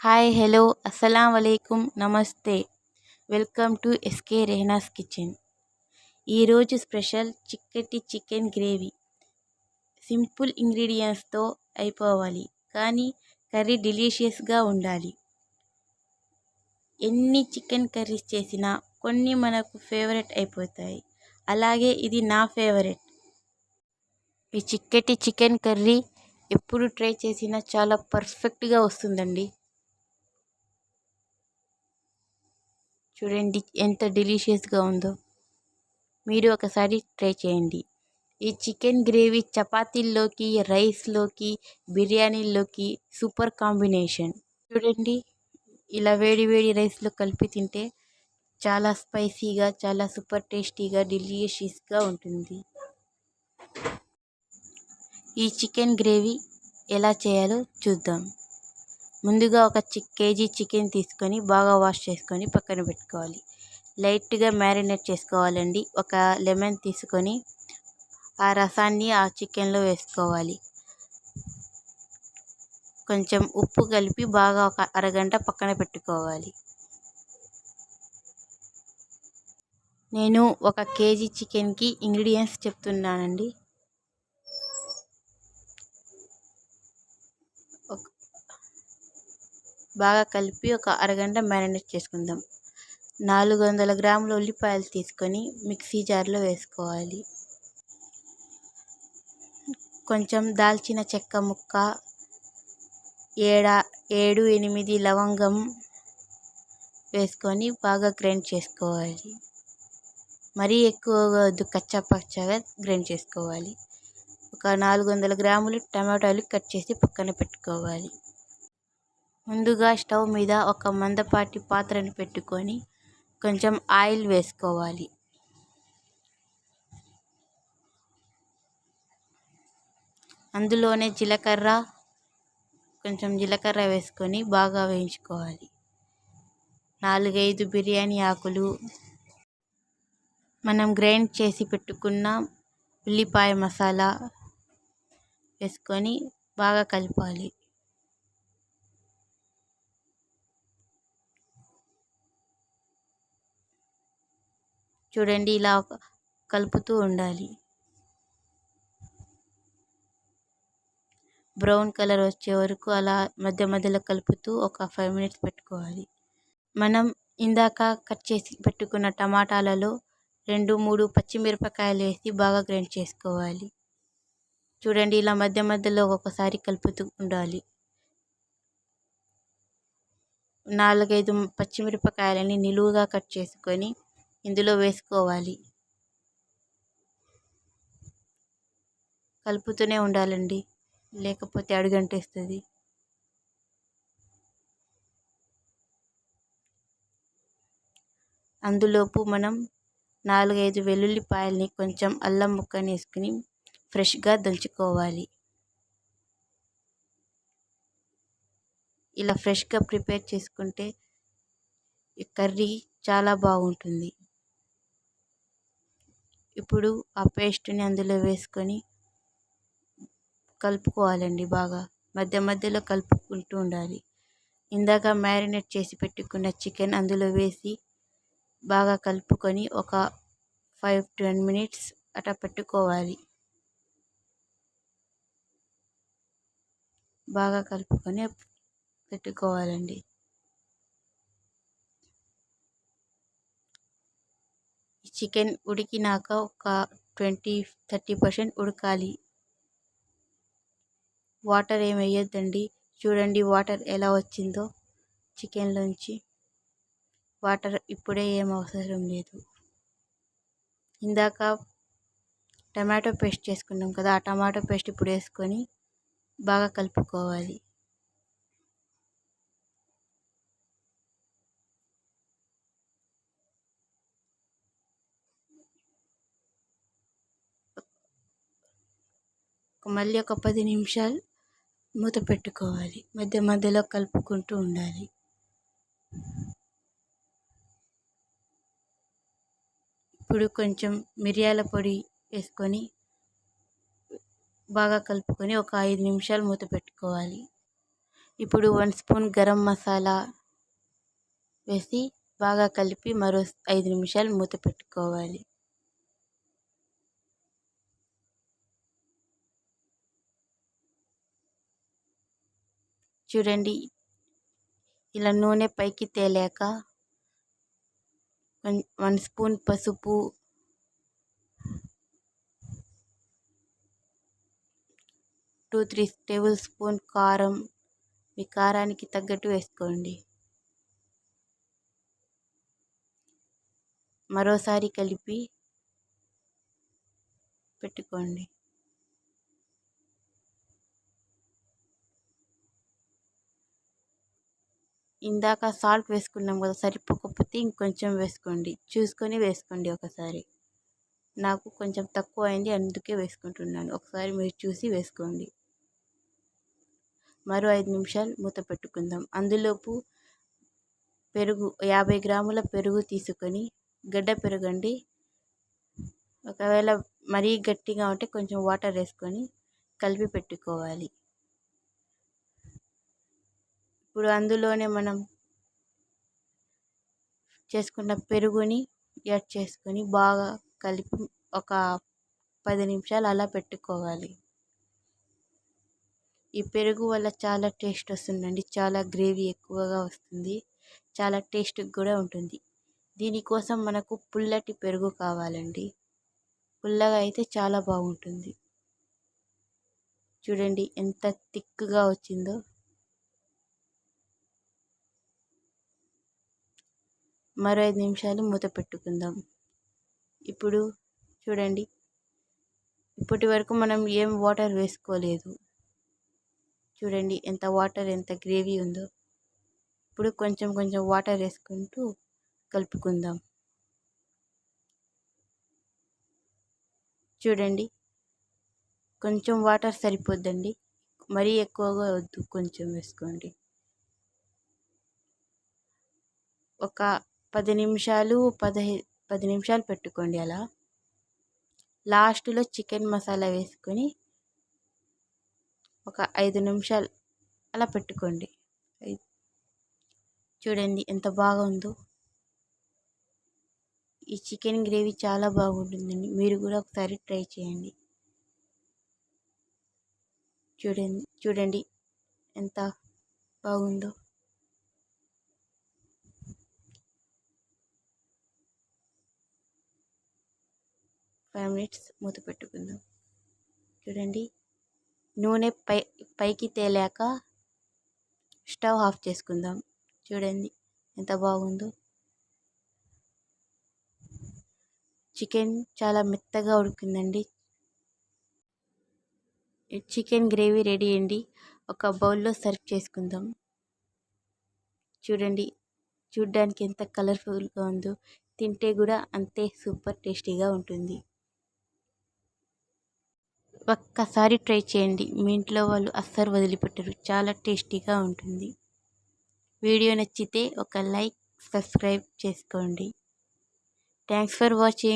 Hi hello అస్సలం వలైకుం నమస్తే. Welcome to SK Rehana's kitchen. ఈరోజు స్పెషల్ చిక్కటి చికెన్ గ్రేవీ. సింపుల్ ఇంగ్రీడియంట్స్తో అయిపోవాలి కానీ కర్రీ డెలీషియస్గా ఉండాలి. ఎన్ని చికెన్ కర్రీస్ చేసినా కొన్ని మనకు ఫేవరెట్ అయిపోతాయి. అలాగే ఇది నా ఫేవరెట్. ఈ చిక్కటి చికెన్ కర్రీ ఎప్పుడు ట్రై చేసినా చాలా పర్ఫెక్ట్గా వస్తుందండి. చూడండి ఎంత డెలీషియస్గా ఉందో. మీరు ఒకసారి ట్రై చేయండి. ఈ చికెన్ గ్రేవీ చపాతీల్లోకి రైస్లోకి బిర్యానీలోకి సూపర్ కాంబినేషన్. చూడండి ఇలా వేడి వేడి రైస్లో కలిపి తింటే చాలా స్పైసీగా చాలా సూపర్ టేస్టీగా డెలీషియస్గా ఉంటుంది. ఈ చికెన్ గ్రేవీ ఎలా చేయాలో చూద్దాం. ముందుగా ఒక చి కేజీ చికెన్ తీసుకొని బాగా వాష్ చేసుకొని పక్కన పెట్టుకోవాలి. లైట్గా మ్యారినేట్ చేసుకోవాలండి. ఒక లెమన్ తీసుకొని ఆ రసాన్ని ఆ చికెన్లో వేసుకోవాలి. కొంచెం ఉప్పు కలిపి బాగా ఒక అరగంట పక్కన పెట్టుకోవాలి. నేను ఒక కేజీ చికెన్కి ఇంగ్రీడియంట్స్ చెప్తున్నానండి. బాగా కలిపి ఒక అరగంట మ్యారినేట్ చేసుకుందాం. నాలుగు వందల గ్రాముల ఉల్లిపాయలు తీసుకొని మిక్సీ జార్లో వేసుకోవాలి. కొంచెం దాల్చిన చెక్క ముక్క ఏడా ఏడు ఎనిమిది లవంగం వేసుకొని బాగా గ్రైండ్ చేసుకోవాలి. మరీ ఎక్కువగా వద్దు కచ్చా పచ్చగా గ్రైండ్ చేసుకోవాలి. ఒక నాలుగు వందల గ్రాములు టమాటాలు కట్ చేసి పక్కన పెట్టుకోవాలి. ముందుగా స్టవ్ మీద ఒక మందపాటి పాత్రను పెట్టుకొని కొంచెం ఆయిల్ వేసుకోవాలి. అందులోనే జీలకర్ర కొంచెం జీలకర్ర వేసుకొని బాగా వేయించుకోవాలి. నాలుగైదు బిర్యానీ ఆకులు. మనం గ్రైండ్ చేసి పెట్టుకున్న ఉల్లిపాయ మసాలా వేసుకొని బాగా కలపాలి. చూడండి ఇలా కలుపుతూ ఉండాలి. బ్రౌన్ కలర్ వచ్చే వరకు అలా మధ్య మధ్యలో కలుపుతూ ఒక ఫైవ్ మినిట్స్ పెట్టుకోవాలి. మనం ఇందాక కట్ చేసి పెట్టుకున్న టమాటాలలో రెండు మూడు పచ్చిమిరపకాయలు వేసి బాగా గ్రైండ్ చేసుకోవాలి. చూడండి ఇలా మధ్య మధ్యలో ఒక్కొక్కసారి కలుపుతూ ఉండాలి. నాలుగైదు పచ్చిమిరపకాయలని నిలువుగా కట్ చేసుకొని ఇందులో వేసుకోవాలి. కలుపుతూనే ఉండాలండి. లేకపోతే అడుగంటేస్తుంది. అందులోపు మనం నాలుగైదు వెల్లుల్లిపాయల్ని కొంచెం అల్లం ముక్కని వేసుకుని ఫ్రెష్గా దంచుకోవాలి. ఇలా ఫ్రెష్గా ప్రిపేర్ చేసుకుంటే ఈ కర్రీ చాలా బాగుంటుంది. ఇప్పుడు ఆ పేస్ట్ని అందులో వేసుకొని కలుపుకోవాలండి బాగా. మధ్య మధ్యలో కలుపుకుంటూ ఉండాలి. ఇందాక మ్యారినేట్ చేసి పెట్టుకున్న చికెన్ అందులో వేసి బాగా కలుపుకొని ఒక ఫైవ్ టెన్ మినిట్స్ అట్లా పెట్టుకోవాలి. బాగా కలుపుకొని పెట్టుకోవాలండి. చికెన్ ఉడికినాక ఒక ట్వంటీ థర్టీ పర్సెంట్ ఉడకాలి. వాటర్ ఏమి వేయొద్దండి. చూడండి వాటర్ ఎలా వచ్చిందో చికెన్లోంచి. వాటర్ ఇప్పుడే ఏం అవసరం లేదు. ఇందాక టమాటో పేస్ట్ చేసుకున్నాం కదా ఆ టమాటో పేస్ట్ ఇప్పుడు వేసుకొని బాగా కలుపుకోవాలి. మళ్ళీ ఒక పది నిమిషాలు మూత పెట్టుకోవాలి. మధ్య మధ్యలో కలుపుకుంటూ ఉండాలి. ఇప్పుడు కొంచెం మిరియాల పొడి వేసుకొని బాగా కలుపుకొని ఒక ఐదు నిమిషాలు మూత పెట్టుకోవాలి. ఇప్పుడు వన్ స్పూన్ గరం మసాలా వేసి బాగా కలిపి మరో ఐదు నిమిషాలు మూత పెట్టుకోవాలి. చూడండి. ఇలా నూనె పైకి తేలాక వన్ స్పూన్ పసుపు టూ త్రీ టేబుల్ స్పూన్ కారం మీ కారానికి తగ్గట్టు వేసుకోండి. మరోసారి కలిపి పెట్టుకోండి. ఇందాక సాల్ట్ వేసుకున్నాం కదా సరిపోకపోతే ఇంకొంచెం వేసుకోండి. చూసుకొని వేసుకోండి ఒకసారి. నాకు కొంచెం తక్కువ అయింది అందుకే వేసుకుంటున్నాను. ఒకసారి మీరు చూసి వేసుకోండి. మరో ఐదు నిమిషాలు మూత పెట్టుకుందాం. అందులోపు పెరుగు యాభై గ్రాముల పెరుగు తీసుకొని గడ్డ పెరుగండి. ఒకవేళ మరీ గట్టిగా ఉంటే కొంచెం వాటర్ వేసుకొని కలిపి పెట్టుకోవాలి. ఇప్పుడు అందులోనే మనం చేసుకున్న పెరుగుని యాడ్ చేసుకొని బాగా కలిపి ఒక పది నిమిషాలు అలా పెట్టుకోవాలి. ఈ పెరుగు వల్ల చాలా టేస్ట్ వస్తుందండి. చాలా గ్రేవీ ఎక్కువగా వస్తుంది. చాలా టేస్ట్ కూడా ఉంటుంది. దీనికోసం మనకు పుల్లటి పెరుగు కావాలండి. పుల్లగా అయితే చాలా బాగుంటుంది. చూడండి ఎంత థిక్గా వచ్చిందో. మరో ఐదు నిమిషాలు మూత పెట్టుకుందాం. ఇప్పుడు చూడండి. ఇప్పటి వరకు మనం ఏం వాటర్ వేసుకోలేదు. చూడండి ఎంత వాటర్ ఎంత గ్రేవీ ఉందో. ఇప్పుడు కొంచెం కొంచెం వాటర్ వేసుకుంటూ కలుపుకుందాం. చూడండి. కొంచెం వాటర్ సరిపోద్దండి. మరీ ఎక్కువగా వద్దు కొంచెం వేసుకోండి. ఒక పది నిమిషాలు పదహై పది నిమిషాలు పెట్టుకోండి అలా. లాస్ట్లో చికెన్ మసాలా వేసుకొని ఒక ఐదు నిమిషాలు అలా పెట్టుకోండి. చూడండి ఎంత బాగుందో. ఈ చికెన్ గ్రేవీ చాలా బాగుంటుందండి. మీరు కూడా ఒకసారి ట్రై చేయండి. చూడండి చూడండి ఎంత బాగుందో. ఫైవ్ మినిట్స్ మూత పెట్టుకుందాం. చూడండి నూనె పై పైకి తేలాక స్టవ్ ఆఫ్ చేసుకుందాం. చూడండి ఎంత బాగుందో. చికెన్ చాలా మెత్తగా ఉడికిందండి. చికెన్ గ్రేవీ రెడీ అండి. ఒక బౌల్లో సర్వ్ చేసుకుందాం. చూడండి చూడ్డానికి ఎంత కలర్ఫుల్గా ఉందో. తింటే కూడా అంతే సూపర్ టేస్టీగా ఉంటుంది. ఒక్కసారి ట్రై చేయండి. మీ ఇంట్లో వాళ్ళు అస్సలు వదిలిపెట్టరు. చాలా టేస్టీగా ఉంటుంది. వీడియో నచ్చితే ఒక లైక్ సబ్స్క్రైబ్ చేసుకోండి. Thanks for watching.